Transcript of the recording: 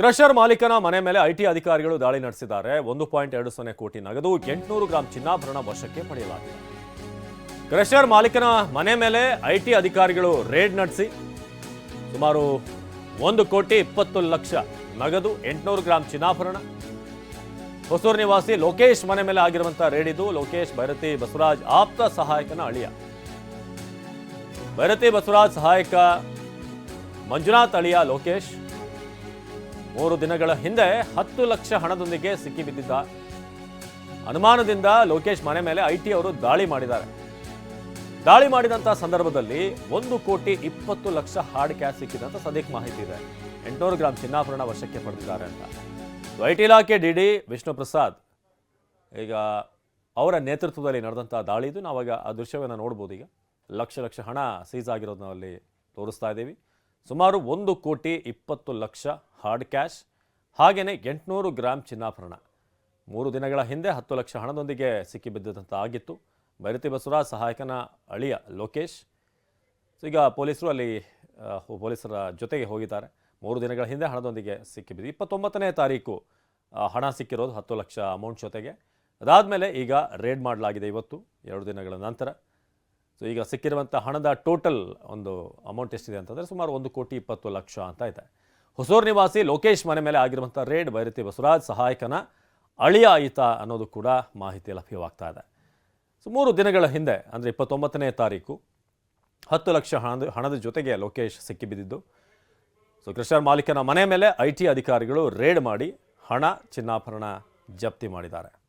Crusher ಮಾಲೀಕನ ಮನೆ ಮೇಲೆ ಐಟಿ ಅಧಿಕಾರಿಗಳು ದಾಳಿ ನಡೆಸಿದ್ದಾರೆ. ಒಂದು ಪಾಯಿಂಟ್ ಎರಡು ಸೊನ್ನೆ ಕೋಟಿ ನಗದು, ಎಂಟುನೂರು ಗ್ರಾಂ ಚಿನ್ನಾಭರಣ ವಶಕ್ಕೆ ಪಡೆಯಲಾಗಿದೆ. ಕ್ರಷರ್ ಮಾಲೀಕನ ಮನೆ ಮೇಲೆ ಐಟಿ ಅಧಿಕಾರಿಗಳು ರೇಡ್ ನಡೆಸಿ, ಸುಮಾರು ಒಂದು ಕೋಟಿ ಇಪ್ಪತ್ತು ಲಕ್ಷ ನಗದು, ಎಂಟುನೂರು ಗ್ರಾಂ ಚಿನ್ನಾಭರಣ. ಹೊಸೂರು ನಿವಾಸಿ ಲೋಕೇಶ್ ಮನೆ ಮೇಲೆ ಆಗಿರುವಂತಹ ರೇಡ್ ಇದು. ಲೋಕೇಶ್ ಭೈರತಿ ಬಸವರಾಜ್ ಆಪ್ತ ಸಹಾಯಕನ ಅಳಿಯ. ಭೈರತಿ ಬಸವರಾಜ್ ಸಹಾಯಕ ಮಂಜುನಾಥ್ ಅಳಿಯ ಲೋಕೇಶ್. ಮೂರು ದಿನಗಳ ಹಿಂದೆ ಹತ್ತು ಲಕ್ಷ ಹಣದೊಂದಿಗೆ ಸಿಕ್ಕಿಬಿದ್ದಿದ್ದ ಅನುಮಾನದಿಂದ ಲೋಕೇಶ್ ಮನೆ ಮೇಲೆ ಐಟಿ ಅವರು ದಾಳಿ ಮಾಡಿದ್ದಾರೆ. ದಾಳಿ ಮಾಡಿದಂತ ಸಂದರ್ಭದಲ್ಲಿ ಒಂದು ಕೋಟಿ ಇಪ್ಪತ್ತು ಲಕ್ಷ ಹಾರ್ಡ್ ಕ್ಯಾಶ್ ಸಿಕ್ಕಿದೆ ಅಂತ ಸದ್ಯಕ್ಕೆ ಮಾಹಿತಿ ಇದೆ. ಎಂಟುನೂರು ಗ್ರಾಮ್ ಚಿನ್ನಾಭರಣ ವಶಕ್ಕೆ ಪಡೆದಿದ್ದಾರೆ ಅಂತ. ಐಟಿ ಇಲಾಖೆ ಡಿ ಡಿ ವಿಷ್ಣು ಪ್ರಸಾದ್ ಈಗ ಅವರ ನೇತೃತ್ವದಲ್ಲಿ ನಡೆದಂಥ ದಾಳಿ ಇದು. ನಾವಾಗ ಆ ದೃಶ್ಯವನ್ನು ನೋಡ್ಬೋದು ಈಗ. ಲಕ್ಷ ಲಕ್ಷ ಹಣ ಸೀಸ್ ಆಗಿರೋದು ನಾವು ಅಲ್ಲಿ ತೋರಿಸ್ತಾ ಇದ್ದೀವಿ. ಸುಮಾರು ಒಂದು ಕೋಟಿ ಇಪ್ಪತ್ತು ಲಕ್ಷ ಹಾರ್ಡ್ ಕ್ಯಾಶ್ ಹಾಗೆಯೇ ಎಂಟುನೂರು ಗ್ರಾಮ್ ಚಿನ್ನಾಭರಣ. ಮೂರು ದಿನಗಳ ಹಿಂದೆ ಹತ್ತು ಲಕ್ಷ ಹಣದೊಂದಿಗೆ ಸಿಕ್ಕಿಬಿದ್ದಂತ ಆಗಿತ್ತು. ಭೈರತಿ ಬಸವರಾಜ್, ಸಹಾಯಕನ ಅಳಿಯ ಲೋಕೇಶ್. ಈಗ ಪೊಲೀಸರು ಅಲ್ಲಿ ಪೊಲೀಸರ ಜೊತೆಗೆ ಹೋಗಿದ್ದಾರೆ. ಮೂರು ದಿನಗಳ ಹಿಂದೆ ಹಣದೊಂದಿಗೆ ಸಿಕ್ಕಿಬಿದ್ದು ಇಪ್ಪತ್ತೊಂಬತ್ತನೇ ತಾರೀಕು ಹಣ ಸಿಕ್ಕಿರೋದು ಹತ್ತು ಲಕ್ಷ ಅಮೌಂಟ್ ಜೊತೆಗೆ. ಅದಾದಮೇಲೆ ಈಗ ರೇಡ್ ಮಾಡಲಾಗಿದೆ ಇವತ್ತು, ಎರಡು ದಿನಗಳ ನಂತರ. ಸೊ ಈಗ ಸಿಕ್ಕಿರುವಂಥ ಹಣದ ಟೋಟಲ್ ಒಂದು ಅಮೌಂಟ್ ಎಷ್ಟಿದೆ ಅಂತಂದರೆ ಸುಮಾರು ಒಂದು ಕೋಟಿ ಇಪ್ಪತ್ತು ಲಕ್ಷ ಅಂತ ಇದೆ. ಹೊಸೂರು ನಿವಾಸಿ ಲೋಕೇಶ್ ಮನೆ ಮೇಲೆ ಆಗಿರುವಂಥ ರೇಡ್ ಬೈರತಿ ಬಸವರಾಜ್ ಸಹಾಯಕನ ಅಳಿಯ ಆಯಿತ ಅನ್ನೋದು ಕೂಡ ಮಾಹಿತಿ ಲಭ್ಯವಾಗ್ತಾ ಇದೆ. ಸೊ, ಮೂರು ದಿನಗಳ ಹಿಂದೆ, ಅಂದರೆ ಇಪ್ಪತ್ತೊಂಬತ್ತನೇ ತಾರೀಕು, ಹತ್ತು ಲಕ್ಷ ಹಣದ ಹಣದ ಜೊತೆಗೆ ಲೋಕೇಶ್ ಸಿಕ್ಕಿಬಿದ್ದಿದ್ದು ಸೊ ಕೃಷ್ಣ ಮಾಲೀಕನ ಮನೆ ಮೇಲೆ ಐ ಟಿ ಅಧಿಕಾರಿಗಳು ರೇಡ್ ಮಾಡಿ ಹಣ ಚಿನ್ನಾಭರಣ ಜಪ್ತಿ ಮಾಡಿದ್ದಾರೆ.